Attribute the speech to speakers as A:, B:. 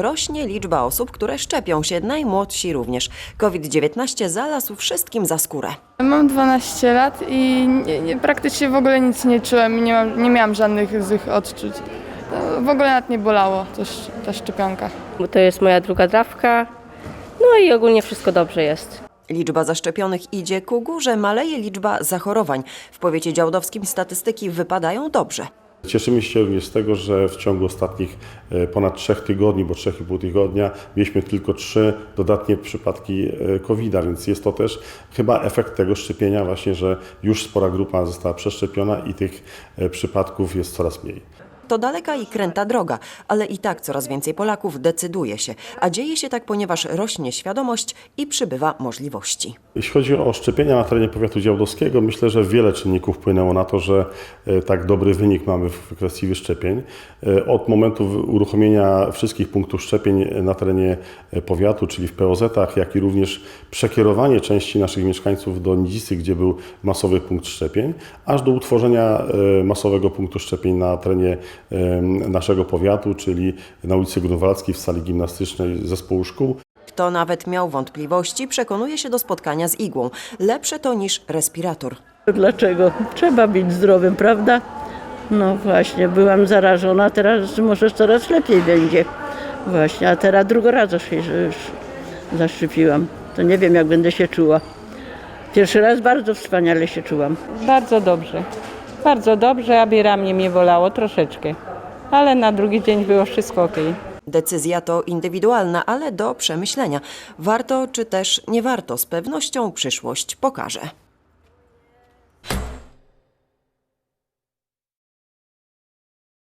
A: Rośnie liczba osób, które szczepią się, najmłodsi również. COVID-19 zalazł wszystkim za skórę.
B: Mam 12 lat i nie, nie, praktycznie w ogóle nic nie czułem i nie, mam, nie miałam żadnych złych odczuć. To w ogóle nawet nie bolało sz- ta szczepionka.
C: bo to jest moja druga dawka. No i ogólnie wszystko dobrze jest.
A: Liczba zaszczepionych idzie ku górze, maleje liczba zachorowań. W powiecie działdowskim statystyki wypadają dobrze.
D: Cieszymy się również z tego, że w ciągu ostatnich e, ponad trzech tygodni, bo 3,5 tygodnia, mieliśmy tylko trzy dodatnie przypadki e, COVID-a, więc jest to też chyba efekt tego szczepienia właśnie, że już spora grupa została przeszczepiona i tych e, przypadków jest coraz mniej.
A: To daleka i kręta droga, ale i tak coraz więcej Polaków decyduje się. A dzieje się tak, ponieważ rośnie świadomość i przybywa możliwości.
D: Jeśli chodzi o szczepienia na terenie powiatu działdowskiego, myślę, że wiele czynników wpłynęło na to, że e, tak dobry wynik mamy w kwestii wyszczepień. E, Od momentu uruchomienia wszystkich punktów szczepień na terenie e, powiatu, czyli w POZ-ach, jak i również przekierowanie części naszych mieszkańców do Nidzisy, gdzie był masowy punkt szczepień, aż do utworzenia e, masowego punktu szczepień na terenie e, naszego powiatu, czyli na ulicy Grunwaldzkiej w sali gimnastycznej zespołu szkół.
A: Kto nawet miał wątpliwości, przekonuje się do spotkania z igłą. Lepsze to niż respirator.
E: Dlaczego? Trzeba być zdrowym, prawda? No właśnie, byłam zarażona, teraz może coraz lepiej będzie. Właśnie, a teraz drugi raz się już zaszczepiłam. To nie wiem, jak będę się czuła. Pierwszy raz bardzo wspaniale się czułam.
F: Bardzo dobrze. Bardzo dobrze, aby ramię mnie bolało troszeczkę. Ale na drugi dzień było wszystko ok.
A: Decyzja to indywidualna, ale do przemyślenia. Warto czy też nie warto, z pewnością przyszłość pokaże.